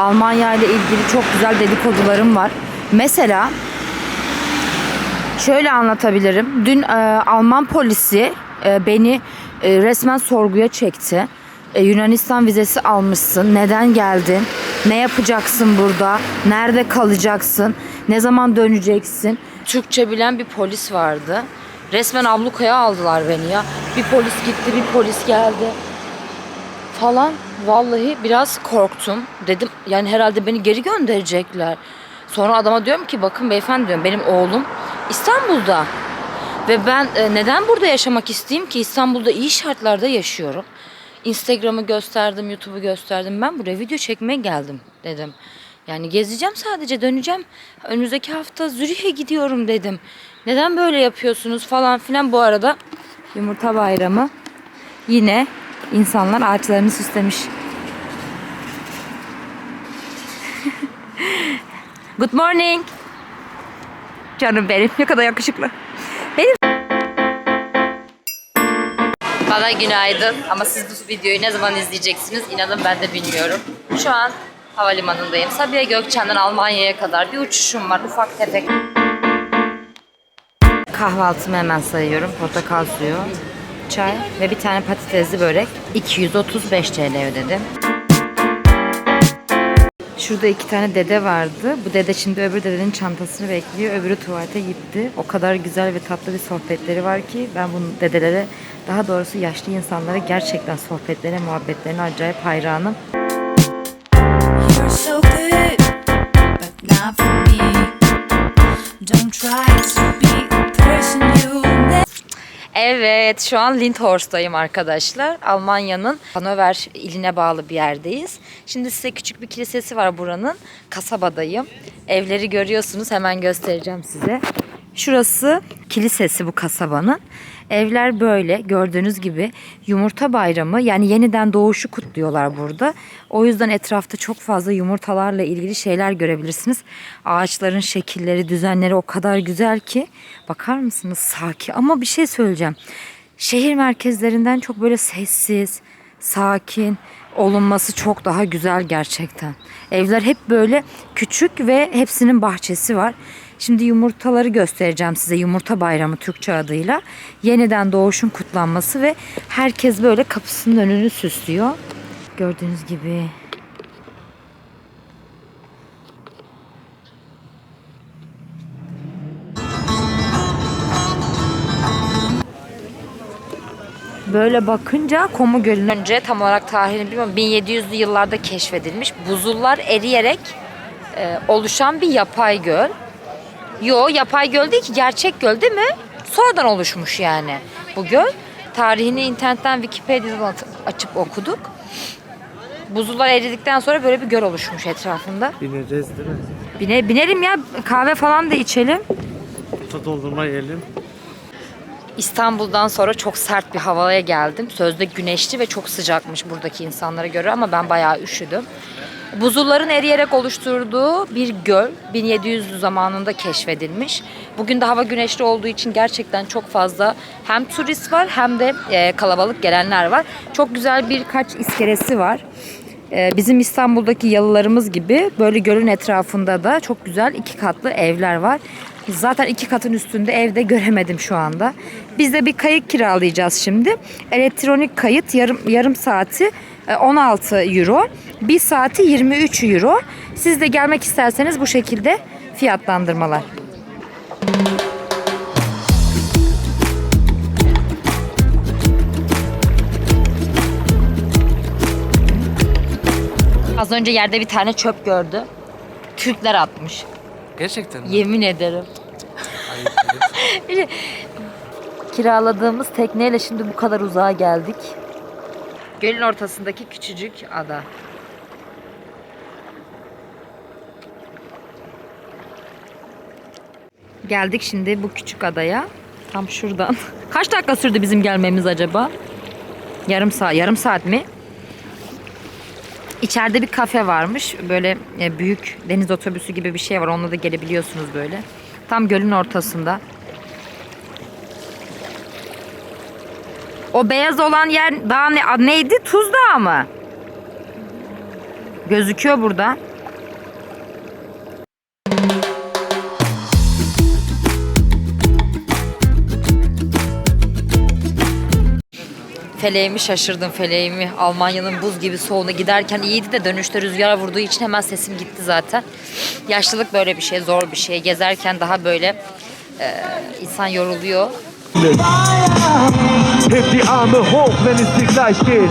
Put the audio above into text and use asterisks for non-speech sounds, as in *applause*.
Almanya ile ilgili çok güzel dedikodularım var. Mesela şöyle anlatabilirim. Dün e, Alman polisi e, beni e, resmen sorguya çekti. E, Yunanistan vizesi almışsın. Neden geldin? Ne yapacaksın burada? Nerede kalacaksın? Ne zaman döneceksin? Türkçe bilen bir polis vardı. Resmen ablukaya aldılar beni ya. Bir polis gitti, bir polis geldi falan. Vallahi biraz korktum. Dedim yani herhalde beni geri gönderecekler. Sonra adama diyorum ki bakın beyefendi diyorum benim oğlum İstanbul'da. Ve ben e, neden burada yaşamak isteyeyim ki? İstanbul'da iyi şartlarda yaşıyorum. Instagram'ı gösterdim, YouTube'u gösterdim. Ben buraya video çekmeye geldim dedim. Yani gezeceğim sadece döneceğim. Önümüzdeki hafta Zürih'e gidiyorum dedim. Neden böyle yapıyorsunuz falan filan. Bu arada yumurta bayramı yine insanlar ağaçlarını süslemiş. Good morning. Canım benim ne kadar yakışıklı. Benim bana günaydın ama siz bu videoyu ne zaman izleyeceksiniz inanın ben de bilmiyorum. Şu an havalimanındayım. Sabiha Gökçen'den Almanya'ya kadar bir uçuşum var ufak tefek. Kahvaltımı hemen sayıyorum. Portakal suyu, çay ve bir tane patatesli börek. 235 TL ödedim. Şurada iki tane dede vardı. Bu dede şimdi öbür dedenin çantasını bekliyor. Öbürü tuvalete gitti. O kadar güzel ve tatlı bir sohbetleri var ki ben bu dedelere daha doğrusu yaşlı insanlara gerçekten sohbetlerine, muhabbetlerine acayip hayranım. Evet, şu an Lindhorst'tayım arkadaşlar. Almanya'nın Hannover iline bağlı bir yerdeyiz. Şimdi size küçük bir kilisesi var buranın. Kasabadayım. Evleri görüyorsunuz. Hemen göstereceğim size. Şurası kilisesi bu kasabanın. Evler böyle gördüğünüz gibi yumurta bayramı yani yeniden doğuşu kutluyorlar burada. O yüzden etrafta çok fazla yumurtalarla ilgili şeyler görebilirsiniz. Ağaçların şekilleri, düzenleri o kadar güzel ki bakar mısınız sakin ama bir şey söyleyeceğim. Şehir merkezlerinden çok böyle sessiz, sakin olunması çok daha güzel gerçekten. Evler hep böyle küçük ve hepsinin bahçesi var. Şimdi yumurtaları göstereceğim size. Yumurta bayramı Türkçe adıyla. Yeniden doğuşun kutlanması ve herkes böyle kapısının önünü süslüyor. Gördüğünüz gibi. Böyle bakınca Komu Gölü'nün önce tam olarak tarihini bilmiyorum 1700'lü yıllarda keşfedilmiş. Buzullar eriyerek e, oluşan bir yapay göl. Yo yapay göl değil ki gerçek göl değil mi? Sonradan oluşmuş yani bu göl. Tarihini internetten Wikipedia'dan açıp okuduk. Buzullar eridikten sonra böyle bir göl oluşmuş etrafında. Bineceğiz değil mi? Bine, binelim ya kahve falan da içelim. Kutu doldurma yiyelim. İstanbul'dan sonra çok sert bir havaya geldim. Sözde güneşli ve çok sıcakmış buradaki insanlara göre ama ben bayağı üşüdüm. Buzulların eriyerek oluşturduğu bir göl 1700'lü zamanında keşfedilmiş. Bugün de hava güneşli olduğu için gerçekten çok fazla hem turist var hem de e, kalabalık gelenler var. Çok güzel birkaç iskelesi var. E, Bizim İstanbul'daki yalılarımız gibi böyle gölün etrafında da çok güzel iki katlı evler var. Zaten iki katın üstünde evde göremedim şu anda. Biz de bir kayık kiralayacağız şimdi. Elektronik kayıt yarım yarım saati e, 16 euro. Bir saati 23 euro. Siz de gelmek isterseniz bu şekilde fiyatlandırmalar. Az önce yerde bir tane çöp gördü. Türkler atmış. Gerçekten mi? Yemin ederim. Kiraladığımız tekneyle şimdi bu kadar uzağa geldik. Gölün ortasındaki küçücük ada. Geldik şimdi bu küçük adaya. Tam şuradan. *laughs* Kaç dakika sürdü bizim gelmemiz acaba? Yarım saat, yarım saat mi? İçeride bir kafe varmış. Böyle e, büyük deniz otobüsü gibi bir şey var. Onunla da gelebiliyorsunuz böyle. Tam gölün ortasında. O beyaz olan yer daha ne, neydi? Tuz Dağı mı? Gözüküyor burada. Feleğimi şaşırdım feleğimi. Almanya'nın buz gibi soğuğuna giderken iyiydi de dönüşte rüzgar vurduğu için hemen sesim gitti zaten. Yaşlılık böyle bir şey, zor bir şey. Gezerken daha böyle e, insan yoruluyor. Hebt die Arme hoch, wenn es dir gleich geht.